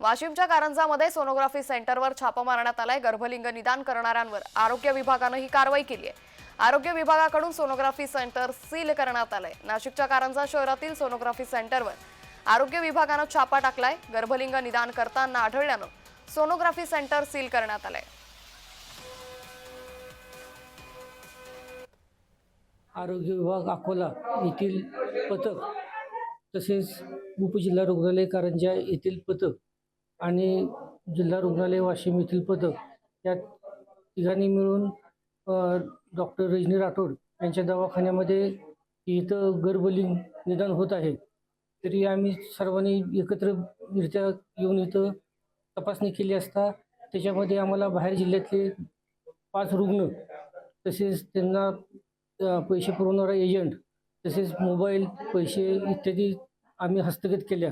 वाशिमच्या कारंजामध्ये सोनोग्राफी सेंटरवर छापा मारण्यात आलाय. गर्भलिंग निदान करणाऱ्यांवर आरोग्य विभागानं ही कारवाई केली आहे आरोग्य विभागाकडून सोनोग्राफी सेंटर सील करण्यात आलंय. नाशिकच्या कारंजा शहरातील सोनोग्राफी सेंटरवर आरोग्य विभागानं छापा टाकलाय. गर्भलिंग निदान करताना आढळल्यानं सोनोग्राफी सेंटर सील करण्यात आलंय. आरोग्य विभाग अकोला येथील पथक तसेच उपजिल्हा रुग्णालय कारंजा येथील पथक आणि जिल्हा रुग्णालय वाशिम येथील पथक या तिघांनी मिळून डॉक्टर रजनी राठोड यांच्या दवाखान्यामध्ये इथं गर्भलिंग निदान होत आहे. तरी आम्ही सर्वांनी एकत्ररित्या येऊन इथं तपासणी केली असता त्याच्यामध्ये आम्हाला बाहेर जिल्ह्यातले पाच रुग्ण तसेच त्यांना पैसे पुरवणारा एजंट तसेच मोबाईल पैसे इत्यादी आम्ही हस्तगत केल्या.